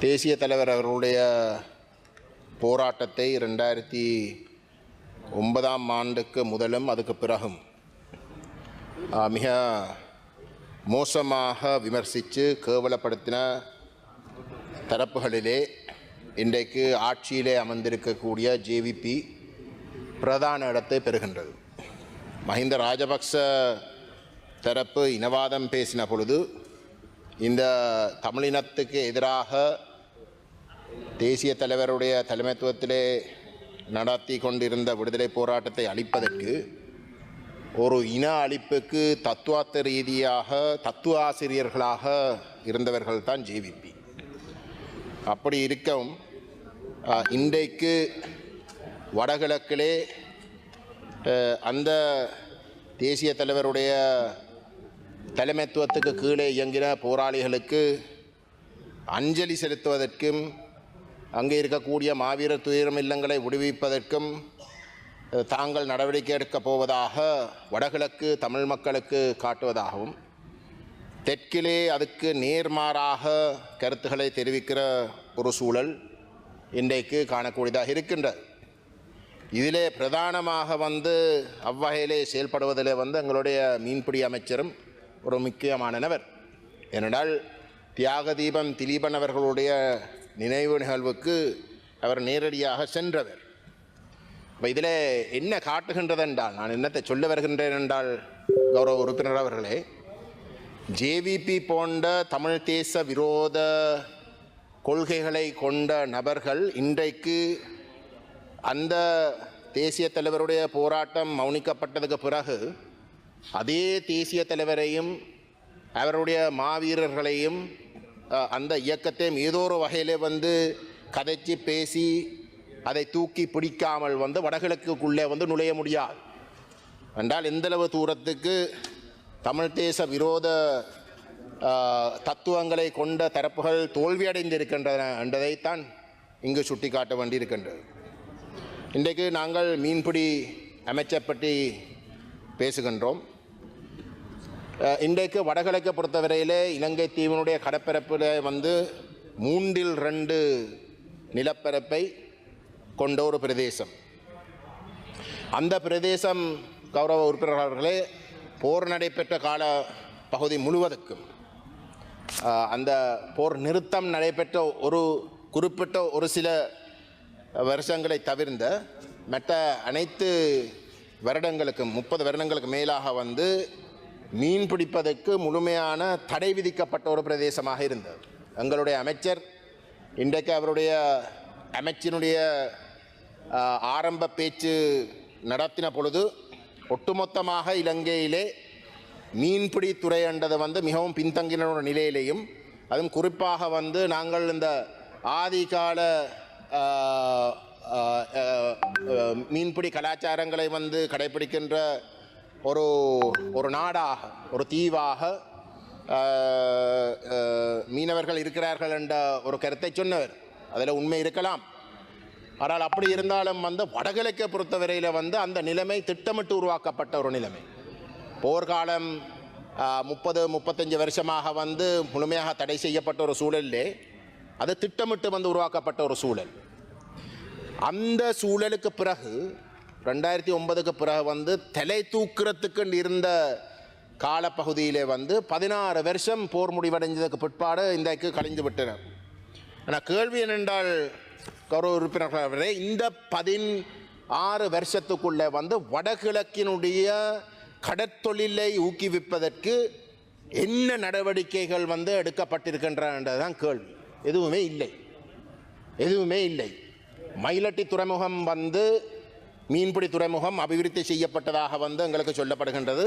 தேசிய தலைவர் அவர்களுடைய போராட்டத்தை ரெண்டாயிரத்தி ஒன்பதாம் ஆண்டுக்கு முதலும் அதுக்கு பிறகும் மிக மோசமாக விமர்சித்து கேவலப்படுத்தின தரப்புகளிலே இன்றைக்கு ஆட்சியிலே அமர்ந்திருக்கக்கூடிய ஜேவிபி பிரதான இடத்தை பெறுகின்றது. மஹிந்த ராஜபக்ச தரப்பு இனவாதம் பேசின பொழுது இந்த தமிழினத்துக்கு எதிராக தேசிய தலைவருடைய தலைமைத்துவத்திலே நடத்தி கொண்டிருந்த விடுதலை போராட்டத்தை அளிப்பதற்கு ஒரு இன அழிப்புக்கு தத்துவார்த்த ரீதியாக தத்துவ ஆசிரியர்களாக இருந்தவர்கள் தான் ஜேவிபி அப்படி இருக்கும் இன்றைக்கு வடகிழக்கிலே அந்த தேசிய தலைவருடைய தலைமைத்துவத்துக்கு கீழே இயங்கின போராளிகளுக்கு அஞ்சலி செலுத்துவதற்கும் அங்கே இருக்கக்கூடிய மாவீரர் துயரம் இல்லங்களை விடுவிப்பதற்கும் தாங்கள் நடவடிக்கை எடுக்கப் போவதாக வடகிழக்கு தமிழ் மக்களுக்கு காட்டுவதாகவும் தெற்கிலே அதுக்கு நேர்மாறாக கருத்துக்களை தெரிவிக்கிற ஒரு சூழல் இன்றைக்கு காணக்கூடியதாக இருக்கின்றது. இதிலே பிரதானமாக வந்து அவ்வகையிலே செயல்படுவதிலே வந்து எங்களுடைய மீன்பிடி அமைச்சரும் ஒரு முக்கியமான நபர். ஏனென்றால் தியாக தீபம் திலீபன் அவர்களுடைய நினைவு நிகழ்வுக்கு அவர் நேரடியாக சென்றவர். இப்போ இதில் என்ன காட்டுகின்றது என்றால் நான் என்னத்தை சொல்ல வருகின்றேன் என்றால் கௌரவ உறுப்பினர் அவர்களே ஜேவிபி போன்ற தமிழ் தேச விரோத கொள்கைகளை கொண்ட நபர்கள் இன்றைக்கு அந்த தேசிய தலைவருடைய போராட்டம் மௌனிக்கப்பட்டதுக்கு பிறகு அதே தேசிய தலைவரையும் அவருடைய மாவீரர்களையும் அந்த இயக்கத்தையும் ஏதோ ஒரு வகையில் வந்து கதைச்சி பேசி அதை தூக்கி பிடிக்காமல் வந்து வடகிழக்குக்குள்ளே வந்து நுழைய முடியாது. என்றால் எந்தளவு தூரத்துக்கு தமிழ் தேச விரோத தத்துவங்களை கொண்ட தரப்புகள் தோல்வியடைந்திருக்கின்றன என்றதைத்தான் இங்கு சுட்டிக்காட்ட வேண்டியிருக்கின்றது. இன்றைக்கு நாங்கள் மீன்பிடி அமைச்சர் பற்றி பேசுகின்றோம். இன்றைக்கு வடகிழக்கை பொறுத்தவரையிலே இலங்கை தீவினுடைய கடற்பரப்பில் வந்து மூன்றில் ரெண்டு நிலப்பரப்பை கொண்ட ஒரு பிரதேசம். அந்த பிரதேசம் கௌரவ உறுப்பினர்களே போர் நடைபெற்ற கால பகுதி முழுவதற்கும் அந்த போர் நிறுத்தம் நடைபெற்ற ஒரு குறிப்பிட்ட ஒரு சில வருஷங்களை தவிர்ந்த மற்ற அனைத்து வருடங்களுக்கும் முப்பது வருடங்களுக்கு மேலாக வந்து மீன் பிடிப்பதற்கு முழுமையான தடை விதிக்கப்பட்ட ஒரு பிரதேசமாக இருந்தது. எங்களுடைய அமைச்சர் இன்றைக்கு அவருடைய அமைச்சினுடைய ஆரம்ப பேச்சு நடத்தின பொழுது ஒட்டுமொத்தமாக இலங்கையிலே மீன்பிடி துறை என்றது வந்து மிகவும் பின்தங்கின ஒரு நிலையிலையும் அதுவும் குறிப்பாக வந்து நாங்கள் இந்த ஆதிகால மீன்பிடி கலாச்சாரங்களை வந்து கடைபிடிக்கின்ற ஒரு ஒரு நாடாக ஒரு தீவாக மீனவர்கள் இருக்கிறார்கள் என்ற ஒரு கருத்தை சொன்னவர். அதில் உண்மை இருக்கலாம். ஆனால் அப்படி இருந்தாலும் வந்து வடகிழக்கை பொறுத்தவரையில் வந்து அந்த நிலைமை திட்டமிட்டு உருவாக்கப்பட்ட ஒரு நிலைமை. போர்க்காலம் முப்பது முப்பத்தஞ்சு வருஷமாக வந்து முழுமையாக தடை செய்யப்பட்ட ஒரு சூழலிலே அது திட்டமிட்டு வந்து உருவாக்கப்பட்ட ஒரு சூழல். அந்த சூழலுக்கு பிறகு ரெண்டாயிரத்தி ஒன்பதுக்கு பிறகு வந்து தலை தூக்குறதுக்கு இருந்த காலப்பகுதியிலே வந்து பதினாறு வருஷம் போர் முடிவடைஞ்சதுக்கு பிற்பாடு இன்றைக்கு கழிந்து விட்டனர் ஆனால் கேள்வி என்னென்றால் கௌரவ உறுப்பினர்கள் அவர்களே இந்த பதின் ஆறு வருஷத்துக்குள்ளே வந்து வடகிழக்கினுடைய கடற்தொழிலை ஊக்குவிப்பதற்கு என்ன நடவடிக்கைகள் வந்து தான் கேள்வி. எதுவுமே இல்லை. எதுவுமே இல்லை. மயிலட்டி துறைமுகம் வந்து மீன்பிடி துறைமுகம் அபிவிருத்தி செய்யப்பட்டதாக வந்து எங்களுக்கு சொல்லப்படுகின்றது.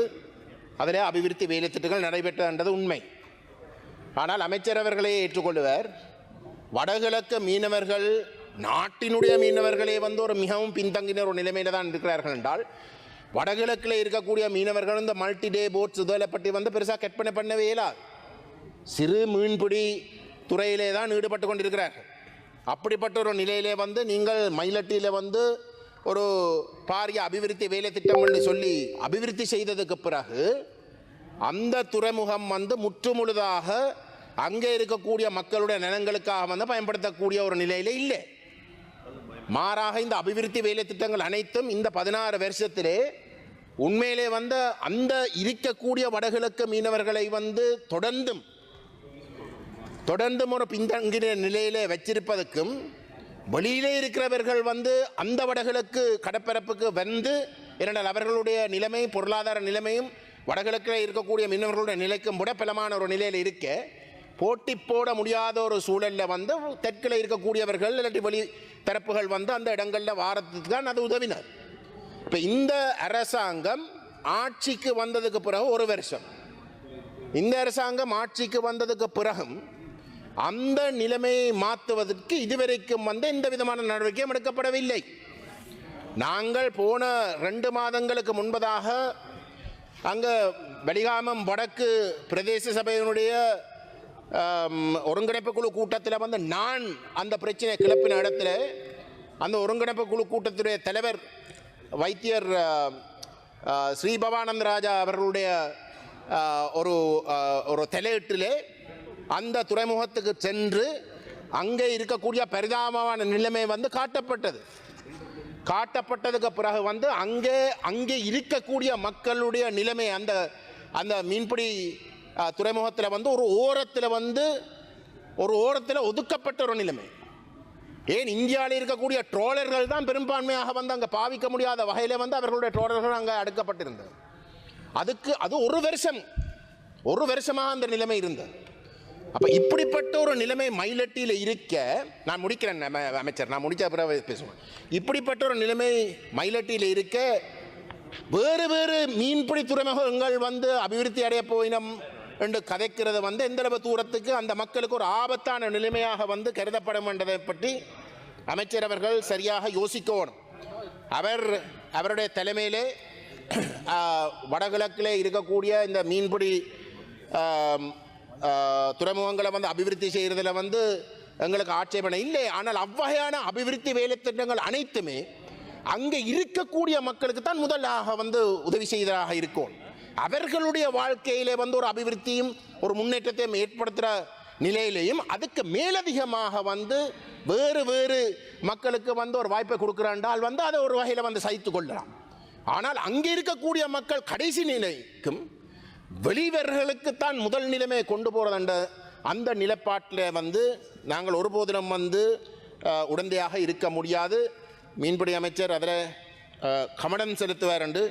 அதில் அபிவிருத்தி வேலைத்திட்டங்கள் நடைபெற்றன்றது உண்மை. ஆனால் அமைச்சர் அவர்களே ஏற்றுக்கொள்வர் வடகிழக்கு மீனவர்கள் நாட்டினுடைய மீனவர்களே வந்து ஒரு மிகவும் பின்தங்கின ஒரு நிலைமையில் தான் இருக்கிறார்கள் என்றால் வடகிழக்கில் இருக்கக்கூடிய மீனவர்கள் இந்த மல்டி டே போட்ஸ் இதில் பற்றி வந்து பெருசாக கற்பனை பண்ணவே இயலாது. சிறு மீன்பிடி துறையிலே தான் ஈடுபட்டு கொண்டிருக்கிறார்கள். அப்படிப்பட்ட ஒரு நிலையிலே வந்து நீங்கள் மயிலட்டியில் வந்து ஒரு பாரிய அபிவிருத்தி வேலை திட்டம் என்று சொல்லி அபிவிருத்தி செய்ததுக்கு பிறகு அந்த துறைமுகம் வந்து முற்றுமுழுதாக அங்கே இருக்கக்கூடிய மக்களுடைய நலன்களுக்காக வந்து பயன்படுத்தக்கூடிய ஒரு நிலையில இல்லை. மாறாக இந்த அபிவிருத்தி வேலை திட்டங்கள் அனைத்தும் இந்த பதினாறு வருஷத்திலே உண்மையிலே வந்த அந்த இருக்கக்கூடிய வடகிழக்கு மீனவர்களை வந்து தொடர்ந்தும் தொடர்ந்தும் ஒரு பின்தங்கிற நிலையிலே வச்சிருப்பதற்கும் வெளியிலே இருக்கிறவர்கள் வந்து அந்த வடகிழக்கு கடற்பரப்புக்கு வந்து ஏனென்றால் அவர்களுடைய நிலைமை பொருளாதார நிலைமையும் வடகிழக்கில் இருக்கக்கூடிய மீனவர்களுடைய நிலைக்கும் விட பலமான ஒரு நிலையில் இருக்க போட்டி போட முடியாத ஒரு சூழலில் வந்து தெற்கில் இருக்கக்கூடியவர்கள் இல்லாட்டி வெளி தரப்புகள் வந்து அந்த இடங்களில் வாரத்துக்கு தான் அது உதவினர். இப்போ இந்த அரசாங்கம் ஆட்சிக்கு வந்ததுக்கு பிறகு ஒரு வருஷம். இந்த அரசாங்கம் ஆட்சிக்கு வந்ததுக்கு பிறகும் அந்த நிலைமையை மாற்றுவதற்கு இதுவரைக்கும் வந்து எந்த விதமான நடவடிக்கையும் எடுக்கப்படவில்லை. நாங்கள் போன ரெண்டு மாதங்களுக்கு முன்பதாக அங்கே வெடிகாமம் வடக்கு பிரதேச சபையினுடைய ஒருங்கிணைப்பு குழு கூட்டத்தில் வந்து நான் அந்த பிரச்சனை கிளப்பின இடத்துல அந்த ஒருங்கிணைப்பு குழு கூட்டத்துடைய தலைவர் வைத்தியர் ஆ, ஸ்ரீ ராஜா அவர்களுடைய ஒரு ஒரு தலையீட்டிலே அந்த துறைமுகத்துக்கு சென்று அங்கே இருக்கக்கூடிய பரிதாபமான நிலைமை வந்து காட்டப்பட்டது. காட்டப்பட்டதுக்கு பிறகு வந்து அங்கே அங்கே இருக்கக்கூடிய மக்களுடைய நிலைமை அந்த அந்த மீன்பிடி துறைமுகத்தில் வந்து ஒரு ஓரத்தில் வந்து ஒரு ஓரத்தில் ஒதுக்கப்பட்ட ஒரு நிலைமை. ஏன் இந்தியாவில் இருக்கக்கூடிய ட்ரோலர்கள் தான் பெரும்பான்மையாக வந்து அங்கே பாவிக்க முடியாத வகையில் வந்து அவர்களுடைய ட்ரோலர்கள் அங்கே அடுக்கப்பட்டிருந்தது. அதுக்கு அது ஒரு வருஷம் ஒரு வருஷமாக அந்த நிலைமை இருந்தது. அப்போ இப்படிப்பட்ட ஒரு நிலைமை மயிலட்டியில் இருக்க நான் முடிக்கிறேன் அமைச்சர். நான் முடிச்ச பிறகு பேசுவேன் இப்படிப்பட்ட ஒரு நிலைமை மயிலட்டியில் இருக்க வேறு வேறு மீன்பிடி துறைமுகங்கள் வந்து அபிவிருத்தி அடைய போயினம் என்று கதைக்கிறது வந்து எந்தளவு தூரத்துக்கு அந்த மக்களுக்கு ஒரு ஆபத்தான நிலைமையாக வந்து கருதப்படும் என்றதை பற்றி அமைச்சர் அவர்கள் சரியாக யோசிக்கணும். அவர் அவருடைய தலைமையிலே வடகிழக்கிலே இருக்கக்கூடிய இந்த மீன்பிடி துறைமுகங்களை வந்து அபிவிருத்தி செய்கிறதுல வந்து எங்களுக்கு ஆட்சேபனை இல்லை. ஆனால் அவ்வகையான அபிவிருத்தி வேலைத்திட்டங்கள் அனைத்துமே அங்கே இருக்கக்கூடிய மக்களுக்கு தான் முதலாக வந்து உதவி செய்ததாக இருக்கும். அவர்களுடைய வாழ்க்கையிலே வந்து ஒரு அபிவிருத்தியும் ஒரு முன்னேற்றத்தையும் ஏற்படுத்துகிற நிலையிலையும் அதுக்கு மேலதிகமாக வந்து வேறு வேறு மக்களுக்கு வந்து ஒரு வாய்ப்பை கொடுக்குறாண்டால் வந்து அதை ஒரு வகையில் வந்து சகித்து கொள்ளலாம். ஆனால் அங்கே இருக்கக்கூடிய மக்கள் கடைசி நிலைக்கும் வெளிவர்களுக்குத்தான் முதல் நிலைமையை கொண்டு போகிறதண்ட அந்த நிலப்பாட்டில் வந்து நாங்கள் ஒருபோதிலும் வந்து உடந்தையாக இருக்க முடியாது. மீன்பிடி அமைச்சர் அதில் அஹ், கவனம் செலுத்துவார் என்று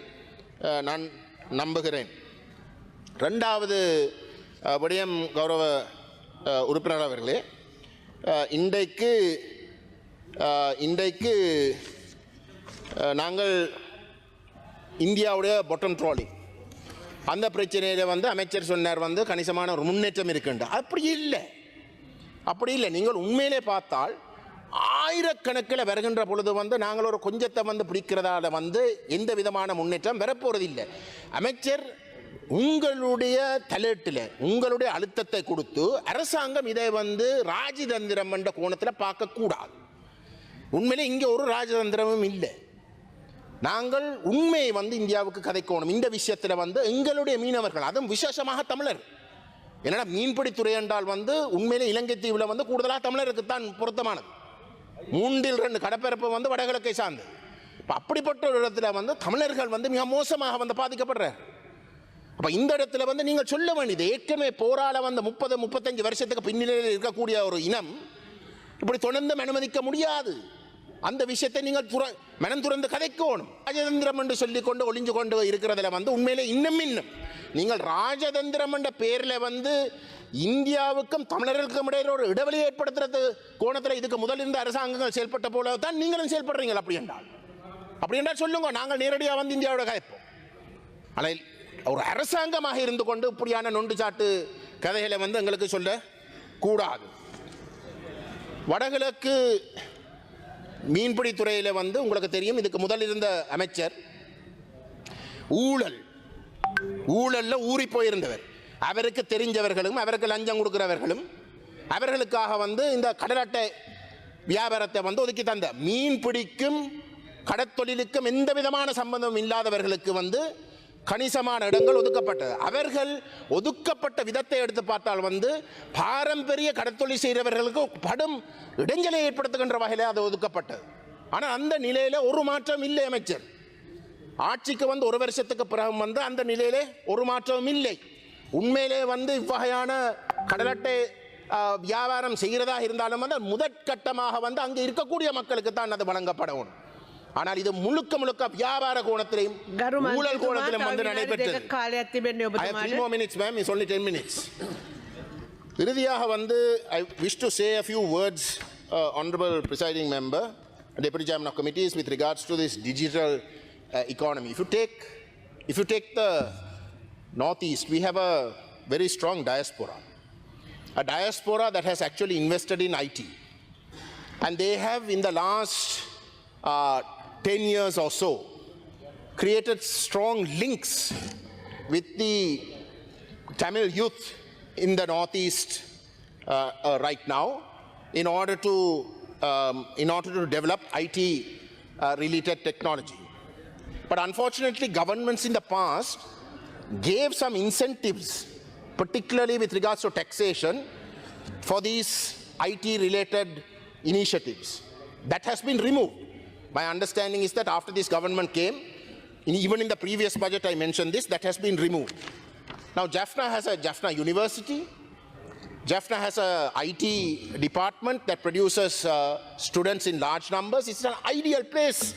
நான் நம்புகிறேன். ரெண்டாவது விடயம் கௌரவ உறுப்பினர் அவர்களே இன்றைக்கு இன்றைக்கு நாங்கள் இந்தியாவுடைய பொட்டன் ட்ராலிங் அந்த பிரச்சனையில் வந்து அமைச்சர் சொன்னார் வந்து கணிசமான ஒரு முன்னேற்றம் இருக்குண்டு. அப்படி இல்லை. அப்படி இல்லை. நீங்கள் உண்மையிலே பார்த்தால் ஆயிரக்கணக்கில் வருகின்ற பொழுது வந்து நாங்கள் ஒரு கொஞ்சத்தை வந்து பிடிக்கிறதால வந்து எந்த விதமான முன்னேற்றம் வரப்போகிறது இல்லை. அமைச்சர் உங்களுடைய தலையீட்டில் உங்களுடைய அழுத்தத்தை கொடுத்து அரசாங்கம் இதை வந்து ராஜதந்திரம் என்ற கோணத்தில் பார்க்கக்கூடாது. உண்மையிலே இங்கே ஒரு ராஜதந்திரமும் இல்லை. நாங்கள் உண்மையை வந்து இந்தியாவுக்கு கதைக்கணும். இந்த விஷயத்தில் வந்து எங்களுடைய மீனவர்கள் அதுவும் விசேஷமாக தமிழர். என்னடா மீன்பிடித்துறை என்றால் வந்து உண்மையிலே இலங்கை தீவில் வந்து கூடுதலாக தமிழருக்கு தான் பொருத்தமானது. மூன்றில் ரெண்டு கடற்பரப்பு வந்து வடகிழக்கை சார்ந்து. இப்போ அப்படிப்பட்ட ஒரு இடத்துல வந்து தமிழர்கள் வந்து மிக மோசமாக வந்து பாதிக்கப்படுறார். அப்போ இந்த இடத்துல வந்து நீங்கள் சொல்ல வேண்டியது ஏற்கனவே போராட வந்த முப்பது முப்பத்தஞ்சு வருஷத்துக்கு பின்னிலையில் இருக்கக்கூடிய ஒரு இனம் இப்படி தொடர்ந்து அனுமதிக்க முடியாது. அந்த விஷயத்தை நீங்கள் துற மனம் துறந்து கதைக்கணும். ராஜதந்திரம் என்று சொல்லிக்கொண்டு ஒளிஞ்சு கொண்டு இருக்கிறதுல வந்து உண்மையிலே இன்னும் இன்னும். நீங்கள் ராஜதந்திரம் என்ற பேரில் வந்து இந்தியாவுக்கும் தமிழர்களுக்கும் இடையில ஒரு இடைவெளி ஏற்படுத்துறது கோணத்தில் இதுக்கு முதல் இருந்த அரசாங்கங்கள் செயல்பட்ட போல தான் நீங்களும் செயல்படுறீங்க அப்படி என்றால். அப்படி என்றால் சொல்லுங்க நாங்கள் நேரடியாக வந்து இந்தியாவோட கதைப்போம். ஆனால் ஒரு அரசாங்கமாக இருந்து கொண்டு இப்படியான நொண்டு சாட்டு கதைகளை வந்து எங்களுக்கு சொல்ல கூடாது. வடகிழக்கு மீன்பிடி துறையில் வந்து உங்களுக்கு தெரியும் இதுக்கு முதல் இருந்த அமைச்சர் ஊழல். ஊழல்ல ஊறி போயிருந்தவர். அவருக்கு தெரிஞ்சவர்களும் அவருக்கு லஞ்சம் கொடுக்கிறவர்களும் அவர்களுக்காக வந்து இந்த கடல் அட்டை வியாபாரத்தை வந்து ஒதுக்கி தந்த மீன் பிடிக்கும் கடற்தொழிலுக்கும் எந்த விதமான சம்பந்தம் இல்லாதவர்களுக்கு வந்து கணிசமான இடங்கள் ஒதுக்கப்பட்டது. அவர்கள் ஒதுக்கப்பட்ட விதத்தை எடுத்து பார்த்தால் வந்து பாரம்பரிய கடத்தொழில் செய்கிறவர்களுக்கு படும் இடைஞ்சலை ஏற்படுத்துகின்ற வகையில் அது ஒதுக்கப்பட்டது. ஆனால் அந்த நிலையில் ஒரு மாற்றம் இல்லை அமைச்சர். ஆட்சிக்கு வந்து ஒரு வருஷத்துக்கு பிறகு வந்து அந்த நிலையிலே ஒரு மாற்றமும் இல்லை. உண்மையிலே வந்து இவ்வகையான கடலட்டை வியாபாரம் செய்கிறதா இருந்தாலும் வந்து முதற்கட்டமாக வந்து அங்கே இருக்கக்கூடிய மக்களுக்கு தான் அது வழங்கப்படணும். ஆனால் இது முழுக்க முழுக்க வியாபார கோணத்திலையும் ஊழல் கோணத்திலும் வந்து நடைபெற்றது சொல்லி டென் மினிட்ஸ் இறுதியாக வந்து I wish to say a few words honourable presiding member deputy chairman of committees with regards to this digital economy. If you take, if you take the northeast, we have a very strong diaspora, a diaspora that has actually invested in IT, and they have in the last uh, 10 years or so created strong links with the Tamil youth in the Northeast uh, uh, right now in order to, um, in order to develop IT uh, related technology. But unfortunately, governments in the past gave some incentives, particularly with regards to taxation, for these IT related initiatives. That has been removed. My understanding is that after this government came, even in the previous budget, I mentioned this, that has been removed. Now, Jaffna has a Jaffna University. Jaffna has a IT department that produces uh, students in large numbers. It's an ideal place